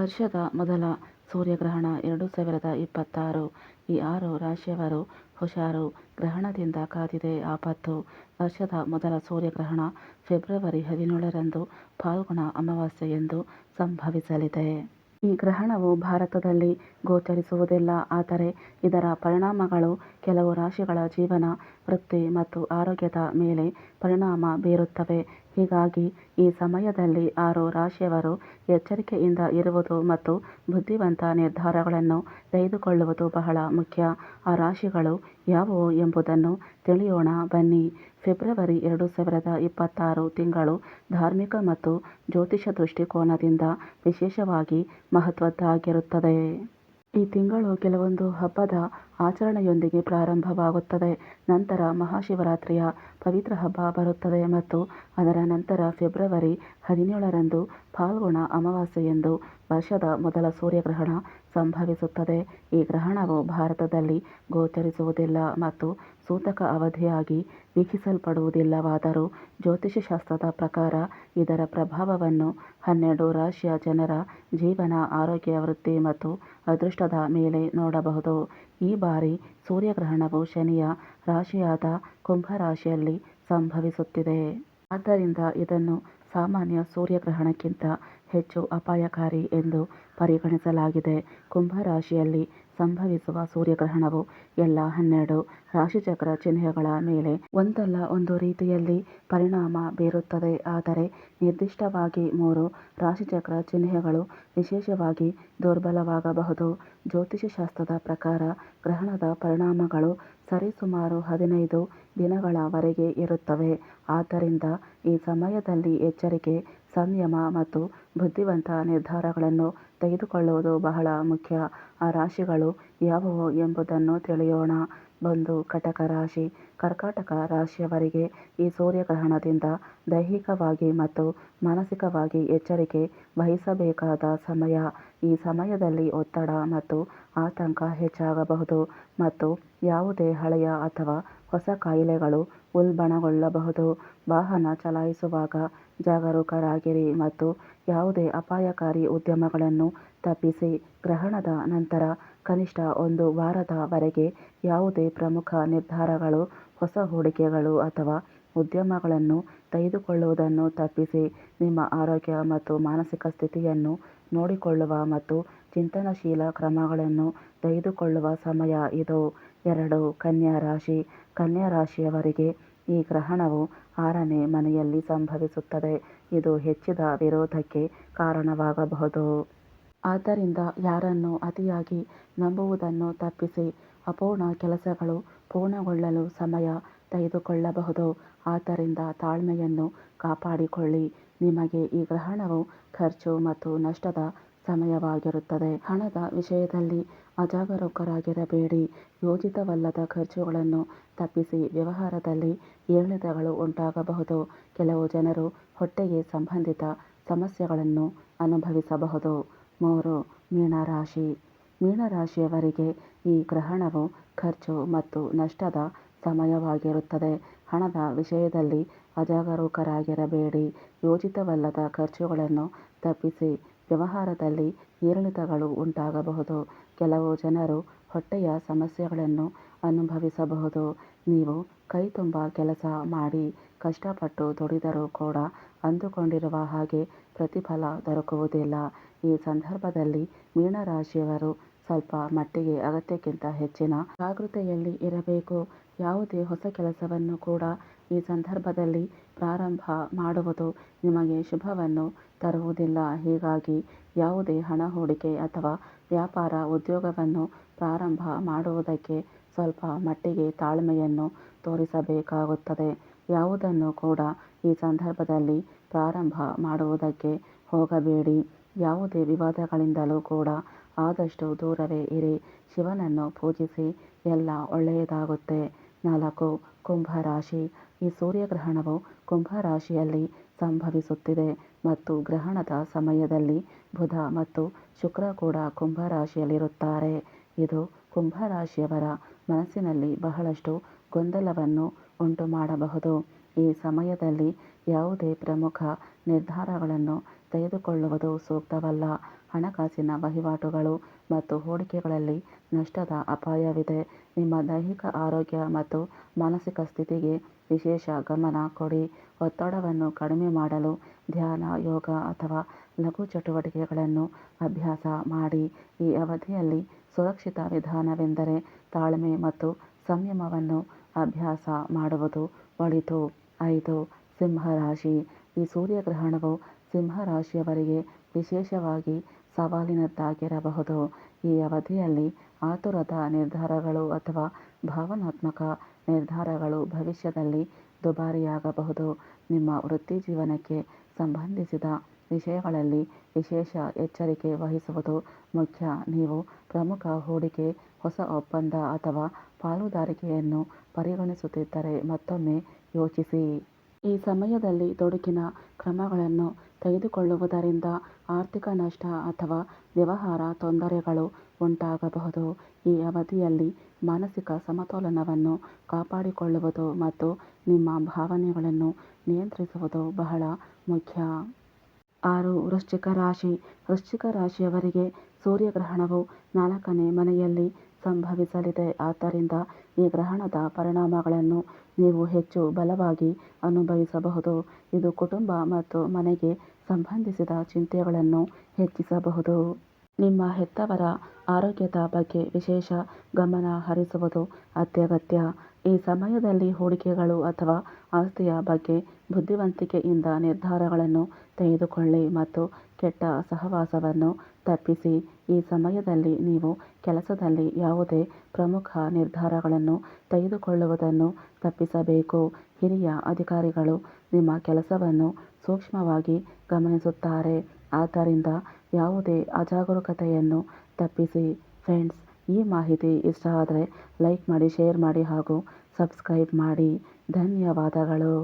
ವರ್ಷದ ಮೊದಲ ಸೂರ್ಯಗ್ರಹಣ ಎರಡು ಸಾವಿರದ ಇಪ್ಪತ್ತಾರು. ಈ ಆರು ರಾಶಿಯವರು ಹುಷಾರು. ಗ್ರಹಣದಿಂದ ಕಾದಿದೆ ಆಪತ್ತು. ವರ್ಷದ ಮೊದಲ ಸೂರ್ಯಗ್ರಹಣ ಫೆಬ್ರವರಿ ಹದಿನೇಳರಂದು ಫಾಲ್ಗುಣ ಅಮಾವಾಸ್ಯೆ ಎಂದು ಸಂಭವಿಸಲಿದೆ. ಈ ಗ್ರಹಣವು ಭಾರತದಲ್ಲಿ ಗೋಚರಿಸುವುದಿಲ್ಲ. ಆದರೆ ಇದರ ಪರಿಣಾಮಗಳು ಕೆಲವು ರಾಶಿಗಳ ಜೀವನ, ವೃತ್ತಿ ಮತ್ತು ಆರೋಗ್ಯದ ಮೇಲೆ ಪರಿಣಾಮ ಬೀರುತ್ತವೆ. ಹೀಗಾಗಿ ಈ ಸಮಯದಲ್ಲಿ ಆರು ರಾಶಿಯವರು ಎಚ್ಚರಿಕೆಯಿಂದ ಇರುವುದು ಮತ್ತು ಬುದ್ಧಿವಂತ ನಿರ್ಧಾರಗಳನ್ನು ತೆಗೆದುಕೊಳ್ಳುವುದು ಬಹಳ ಮುಖ್ಯ. ಆ ರಾಶಿಗಳು ಯಾವುವು ಎಂಬುದನ್ನು ತಿಳಿಯೋಣ. ಬನ್ನಿ. ಫೆಬ್ರವರಿ ಎರಡು ಸಾವಿರದ ಇಪ್ಪತ್ತಾರು ತಿಂಗಳು ಧಾರ್ಮಿಕ ಮತ್ತು ಜ್ಯೋತಿಷ ದೃಷ್ಟಿಕೋನದಿಂದ ವಿಶೇಷವಾಗಿ ಮಹತ್ವದ್ದಾಗಿರುತ್ತದೆ. ಈ ತಿಂಗಳು ಕೆಲವೊಂದು ಹಬ್ಬದ ಆಚರಣೆಯೊಂದಿಗೆ ಪ್ರಾರಂಭವಾಗುತ್ತದೆ. ನಂತರ ಮಹಾಶಿವರಾತ್ರಿಯ ಪವಿತ್ರ ಹಬ್ಬ ಬರುತ್ತದೆ ಮತ್ತು ಅದರ ನಂತರ ಫೆಬ್ರವರಿ ಹದಿನೇಳರಂದು ಫಾಲ್ಗುಣ ಅಮಾವಾಸ್ಯೆಯಂದು ವರ್ಷದ ಮೊದಲ ಸೂರ್ಯಗ್ರಹಣ ಸಂಭವಿಸುತ್ತದೆ. ಈ ಗ್ರಹಣವು ಭಾರತದಲ್ಲಿ ಗೋಚರಿಸುವುದಿಲ್ಲ ಮತ್ತು ಸೂತಕ ಅವಧಿಯಾಗಿ ವೀಕ್ಷಿಸಲ್ಪಡುವುದಿಲ್ಲವಾದರೂ ಜ್ಯೋತಿಷಶಾಸ್ತ್ರದ ಪ್ರಕಾರ ಇದರ ಪ್ರಭಾವವನ್ನು ಹನ್ನೆರಡು ರಾಶಿಯ ಜನರ ಜೀವನ, ಆರೋಗ್ಯ, ವೃತ್ತಿ ಮತ್ತು ಅದೃಷ್ಟದ ಮೇಲೆ ನೋಡಬಹುದು. ಈ ಬಾರಿ ಸೂರ್ಯಗ್ರಹಣವು ಶನಿಯ ರಾಶಿಯಾದ ಕುಂಭರಾಶಿಯಲ್ಲಿ ಸಂಭವಿಸುತ್ತಿದೆ. ಆದ್ದರಿಂದ ಇದನ್ನು ಸಾಮಾನ್ಯ ಸೂರ್ಯಗ್ರಹಣಕ್ಕಿಂತ ಹೆಚ್ಚು ಅಪಾಯಕಾರಿ ಎಂದು ಪರಿಗಣಿಸಲಾಗಿದೆ. ಕುಂಭ ರಾಶಿಯಲ್ಲಿ ಸಂಭವಿಸುವ ಸೂರ್ಯಗ್ರಹಣವು ಎಲ್ಲ ಹನ್ನೆರಡು ರಾಶಿಚಕ್ರ ಚಿಹ್ನೆಗಳ ಮೇಲೆ ಒಂದಲ್ಲ ಒಂದು ರೀತಿಯಲ್ಲಿ ಪರಿಣಾಮ ಬೀರುತ್ತದೆ. ಆದರೆ ನಿರ್ದಿಷ್ಟವಾಗಿ ಮೂರು ರಾಶಿಚಕ್ರ ಚಿಹ್ನೆಗಳು ವಿಶೇಷವಾಗಿ ದುರ್ಬಲವಾಗಬಹುದು. ಜ್ಯೋತಿಷಶಾಸ್ತ್ರದ ಪ್ರಕಾರ ಗ್ರಹಣದ ಪರಿಣಾಮಗಳು ಸರಿಸುಮಾರು ಹದಿನೈದು ದಿನಗಳವರೆಗೆ ಇರುತ್ತವೆ. ಆದ್ದರಿಂದ ಈ ಸಮಯದಲ್ಲಿ ಎಚ್ಚರಿಕೆ ಸಂಯಮ ಮತ್ತು ಬುದ್ಧಿವಂತ ನಿರ್ಧಾರಗಳನ್ನು ತೆಗೆದುಕೊಳ್ಳುವುದು ಬಹಳ ಮುಖ್ಯ. ಆ ರಾಶಿಗಳು ಯಾವುವು ಎಂಬುದನ್ನು ತಿಳಿಯೋಣ. ಒಂದು, ಕಟಕ ರಾಶಿ. ಕರ್ಕಾಟಕ ರಾಶಿಯವರಿಗೆ ಈ ಸೂರ್ಯಗ್ರಹಣದಿಂದ ದೈಹಿಕವಾಗಿ ಮತ್ತು ಮಾನಸಿಕವಾಗಿ ಎಚ್ಚರಿಕೆ ವಹಿಸಬೇಕಾದ ಸಮಯ. ಈ ಸಮಯದಲ್ಲಿ ಒತ್ತಡ ಮತ್ತು ಆತಂಕ ಹೆಚ್ಚಾಗಬಹುದು ಮತ್ತು ಯಾವುದೇ ಹಳೆಯ ಅಥವಾ ಹೊಸ ಕಾಯಿಲೆಗಳು ಉಲ್ಬಣಗೊಳ್ಳಬಹುದು. ವಾಹನ ಚಲಾಯಿಸುವಾಗ ಜಾಗರೂಕರಾಗಿರಿ ಮತ್ತು ಯಾವುದೇ ಅಪಾಯಕಾರಿ ಉದ್ಯಮಗಳನ್ನು ತಪ್ಪಿಸಿ ಗ್ರಹಣದ ನಂತರ ಕನಿಷ್ಠ ಒಂದು ವಾರದವರೆಗೆ ಯಾವುದೇ ಪ್ರಮುಖ ನಿರ್ಧಾರಗಳು, ಹೊಸ ಹೂಡಿಕೆಗಳು ಅಥವಾ ಉದ್ಯಮಗಳನ್ನು ತೆಗೆದುಕೊಳ್ಳುವುದನ್ನು ತಪ್ಪಿಸಿ ನಿಮ್ಮ ಆರೋಗ್ಯ ಮತ್ತು ಮಾನಸಿಕ ಸ್ಥಿತಿಯನ್ನು ನೋಡಿಕೊಳ್ಳುವ ಮತ್ತು ಚಿಂತನಶೀಲ ಕ್ರಮಗಳನ್ನು ತೆಗೆದುಕೊಳ್ಳುವ ಸಮಯ ಇದು. ಎರಡು, ಕನ್ಯಾ ರಾಶಿ. ಕನ್ಯಾ ರಾಶಿಯವರಿಗೆ ಈ ಗ್ರಹಣವು ಆರನೇ ಮನೆಯಲ್ಲಿ ಸಂಭವಿಸುತ್ತದೆ. ಇದು ಹೆಚ್ಚಿದ ವಿರೋಧಕ್ಕೆ ಕಾರಣವಾಗಬಹುದು. ಆದ್ದರಿಂದ ಯಾರನ್ನು ಅತಿಯಾಗಿ ನಂಬುವುದನ್ನು ತಪ್ಪಿಸಿ ಅಪೂರ್ಣ ಕೆಲಸಗಳು ಪೂರ್ಣಗೊಳ್ಳಲು ಸಮಯ ತೆಗೆದುಕೊಳ್ಳಬಹುದು. ಆದ್ದರಿಂದ ತಾಳ್ಮೆಯನ್ನು ಕಾಪಾಡಿಕೊಳ್ಳಿ. ನಿಮಗೆ ಈ ಗ್ರಹಣವು ಖರ್ಚು ಮತ್ತು ನಷ್ಟದ ಸಮಯವಾಗಿರುತ್ತದೆ. ಹಣದ ವಿಷಯದಲ್ಲಿ ಅಜಾಗರೂಕರಾಗಿರಬೇಡಿ. ಯೋಜಿತವಲ್ಲದ ಖರ್ಚುಗಳನ್ನು ತಪ್ಪಿಸಿ ವ್ಯವಹಾರದಲ್ಲಿ ಏರಿಳಿತಗಳು ಉಂಟಾಗಬಹುದು. ಕೆಲವು ಜನರು ಹೊಟ್ಟೆಗೆ ಸಂಬಂಧಿತ ಸಮಸ್ಯೆಗಳನ್ನು ಅನುಭವಿಸಬಹುದು. ಮೂರು, ಮೀನರಾಶಿ. ಮೀನರಾಶಿಯವರಿಗೆ ಈ ಗ್ರಹಣವು ಖರ್ಚು ಮತ್ತು ನಷ್ಟದ ಸಮಯವಾಗಿರುತ್ತದೆ. ಹಣದ ವಿಷಯದಲ್ಲಿ ಅಜಾಗರೂಕರಾಗಿರಬೇಡಿ. ಯೋಜಿತವಲ್ಲದ ಖರ್ಚುಗಳನ್ನು ತಪ್ಪಿಸಿ ವ್ಯವಹಾರದಲ್ಲಿ ಏರಿಳಿತಗಳು ಉಂಟಾಗಬಹುದು. ಕೆಲವು ಜನರು ಹೊಟ್ಟೆಯ ಸಮಸ್ಯೆಗಳನ್ನು ಅನುಭವಿಸಬಹುದು. ನೀವು ಕೈತುಂಬ ಕೆಲಸ ಮಾಡಿ, ಕಷ್ಟಪಟ್ಟು ದುಡಿದರೂ ಕೂಡ ಅಂದುಕೊಂಡಿರುವ ಹಾಗೆ ಪ್ರತಿಫಲ ದೊರಕುವುದಿಲ್ಲ. ಈ ಸಂದರ್ಭದಲ್ಲಿ ಮೀನರಾಶಿಯವರು ಸ್ವಲ್ಪ ಮಟ್ಟಿಗೆ ಅಗತ್ಯಕ್ಕಿಂತ ಹೆಚ್ಚಿನ ಜಾಗೃತೆಯಲ್ಲಿ ಇರಬೇಕು. ಯಾವುದೇ ಹೊಸ ಕೆಲಸವನ್ನು ಕೂಡ ಈ ಸಂದರ್ಭದಲ್ಲಿ ಪ್ರಾರಂಭ ಮಾಡುವುದು ನಿಮಗೆ ಶುಭವನ್ನು ತರುವುದಿಲ್ಲ. ಹೀಗಾಗಿ ಯಾವುದೇ ಹಣ ಹೂಡಿಕೆ ಅಥವಾ ವ್ಯಾಪಾರ ಉದ್ಯೋಗವನ್ನು ಪ್ರಾರಂಭ ಮಾಡುವುದಕ್ಕೆ ಸ್ವಲ್ಪ ಮಟ್ಟಿಗೆ ತಾಳ್ಮೆಯನ್ನು ತೋರಿಸಬೇಕಾಗುತ್ತದೆ. ಯಾವುದನ್ನು ಕೂಡ ಈ ಸಂದರ್ಭದಲ್ಲಿ ಪ್ರಾರಂಭ ಮಾಡುವುದಕ್ಕೆ ಹೋಗಬೇಡಿ. ಯಾವುದೇ ವಿವಾದಗಳಿಂದಲೂ ಕೂಡ ಆದಷ್ಟು ದೂರವೇ ಇರಿ. ಶಿವನನ್ನು ಪೂಜಿಸಿ ಎಲ್ಲ ಒಳ್ಳೆಯದಾಗುತ್ತೆ. ನಾಲ್ಕು ಕುಂಭರಾಶಿ ಈ ಸೂರ್ಯಗ್ರಹಣವು ಕುಂಭರಾಶಿಯಲ್ಲಿ ಸಂಭವಿಸುತ್ತಿದೆ ಮತ್ತು ಗ್ರಹಣದ ಸಮಯದಲ್ಲಿ ಬುಧ ಮತ್ತು ಶುಕ್ರ ಕೂಡ ಕುಂಭರಾಶಿಯಲ್ಲಿರುತ್ತಾರೆ ಇದು ಕುಂಭರಾಶಿಯವರ ಮನಸ್ಸಿನಲ್ಲಿ ಬಹಳಷ್ಟು ಗೊಂದಲವನ್ನು ಉಂಟುಮಾಡಬಹುದು. ಈ ಸಮಯದಲ್ಲಿ ಯಾವುದೇ ಪ್ರಮುಖ ನಿರ್ಧಾರಗಳನ್ನು ತೆಗೆದುಕೊಳ್ಳುವುದು ಸೂಕ್ತವಲ್ಲ. ಹಣಕಾಸಿನ ವಹಿವಾಟುಗಳು ಮತ್ತು ಹೂಡಿಕೆಗಳಲ್ಲಿ ನಷ್ಟದ ಅಪಾಯವಿದೆ. ನಿಮ್ಮ ದೈಹಿಕ ಆರೋಗ್ಯ ಮತ್ತು ಮಾನಸಿಕ ಸ್ಥಿತಿಗೆ ವಿಶೇಷ ಗಮನ ಕೊಡಿ. ಒತ್ತಡವನ್ನು ಕಡಿಮೆ ಮಾಡಲು ಧ್ಯಾನ, ಯೋಗ ಅಥವಾ ಲಘು ಚಟುವಟಿಕೆಗಳನ್ನು ಅಭ್ಯಾಸ ಮಾಡಿ. ಈ ಅವಧಿಯಲ್ಲಿ ಸುರಕ್ಷಿತ ವಿಧಾನವೆಂದರೆ ತಾಳ್ಮೆ ಮತ್ತು ಸಂಯಮವನ್ನು ಅಭ್ಯಾಸ ಮಾಡುವುದು ಒಳಿತು. ಐದು, ಸಿಂಹರಾಶಿ. ಈ ಸೂರ್ಯಗ್ರಹಣವು ಸಿಂಹ ರಾಶಿಯವರಿಗೆ ವಿಶೇಷವಾಗಿ ಸವಾಲಿನದ್ದಾಗಿರಬಹುದು. ಈ ಅವಧಿಯಲ್ಲಿ ಆತುರದ ನಿರ್ಧಾರಗಳು ಅಥವಾ ಭಾವನಾತ್ಮಕ ನಿರ್ಧಾರಗಳು ಭವಿಷ್ಯದಲ್ಲಿ ದುಬಾರಿಯಾಗಬಹುದು. ನಿಮ್ಮ ವೃತ್ತಿಜೀವನಕ್ಕೆ ಸಂಬಂಧಿಸಿದ ವಿಷಯಗಳಲ್ಲಿ ವಿಶೇಷ ಎಚ್ಚರಿಕೆ ವಹಿಸುವುದು ಮುಖ್ಯ. ನೀವು ಪ್ರಮುಖ ಹೂಡಿಕೆ, ಹೊಸ ಒಪ್ಪಂದ ಅಥವಾ ಪಾಲುದಾರಿಕೆಯನ್ನು ಪರಿಗಣಿಸುತ್ತಿದ್ದರೆ ಮತ್ತೊಮ್ಮೆ ಯೋಚಿಸಿ. ಈ ಸಮಯದಲ್ಲಿ ತೊಡಕಿನ ಕ್ರಮಗಳನ್ನು ತೆಗೆದುಕೊಳ್ಳುವುದರಿಂದ ಆರ್ಥಿಕ ನಷ್ಟ ಅಥವಾ ವ್ಯವಹಾರ ತೊಂದರೆಗಳು ಉಂಟಾಗಬಹುದು. ಈ ಅವಧಿಯಲ್ಲಿ ಮಾನಸಿಕ ಸಮತೋಲನವನ್ನು ಕಾಪಾಡಿಕೊಳ್ಳುವುದು ಮತ್ತು ನಿಮ್ಮ ಭಾವನೆಗಳನ್ನು ನಿಯಂತ್ರಿಸುವುದು ಬಹಳ ಮುಖ್ಯ. ಆರು, ವೃಶ್ಚಿಕ ರಾಶಿ. ವೃಶ್ಚಿಕ ರಾಶಿಯವರಿಗೆ ಸೂರ್ಯಗ್ರಹಣವು ನಾಲ್ಕನೇ ಮನೆಯಲ್ಲಿ ಸಂಭವಿಸಲಿದೆ. ಆದ್ದರಿಂದ ಈ ಗ್ರಹಣದ ಪರಿಣಾಮಗಳನ್ನು ನೀವು ಹೆಚ್ಚು ಬಲವಾಗಿ ಅನುಭವಿಸಬಹುದು. ಇದು ಕುಟುಂಬ ಮತ್ತು ಮನೆಗೆ ಸಂಬಂಧಿಸಿದ ಚಿಂತೆಗಳನ್ನು ಹೆಚ್ಚಿಸಬಹುದು. ನಿಮ್ಮ ಹೆತ್ತವರ ಆರೋಗ್ಯದ ಬಗ್ಗೆ ವಿಶೇಷ ಗಮನ ಹರಿಸುವುದು ಅತ್ಯಗತ್ಯ. ಈ ಸಮಯದಲ್ಲಿ ಹೂಡಿಕೆಗಳು ಅಥವಾ ಆಸ್ತಿಯ ಬಗ್ಗೆ ಬುದ್ಧಿವಂತಿಕೆಯಿಂದ ನಿರ್ಧಾರಗಳನ್ನು ತೆಗೆದುಕೊಳ್ಳಿ ಮತ್ತು ಕೆಟ್ಟ ಸಹವಾಸವನ್ನು ತಪ್ಪಿಸಿ, ಈ ಸಮಯದಲ್ಲಿ ನೀವು ಕೆಲಸದಲ್ಲಿ ಯಾವುದೇ ಪ್ರಮುಖ ನಿರ್ಧಾರಗಳನ್ನು ತೆಗೆದುಕೊಳ್ಳುವುದನ್ನು ತಪ್ಪಿಸಬೇಕು. ಹಿರಿಯ ಅಧಿಕಾರಿಗಳು ನಿಮ್ಮ ಕೆಲಸವನ್ನು ಸೂಕ್ಷ್ಮವಾಗಿ ಗಮನಿಸುತ್ತಾರೆ. ಆದ್ದರಿಂದ ಯಾವುದೇ ಅಜಾಗರೂಕತೆಯನ್ನು ತಪ್ಪಿಸಿ. ಫ್ರೆಂಡ್ಸ್, ಈ ಮಾಹಿತಿ ಇಷ್ಟ ಆದರೆ ಲೈಕ್ ಮಾಡಿ, ಶೇರ್ ಮಾಡಿ ಹಾಗೂ ಸಬ್ಸ್ಕ್ರೈಬ್ ಮಾಡಿ. ಧನ್ಯವಾದಗಳು.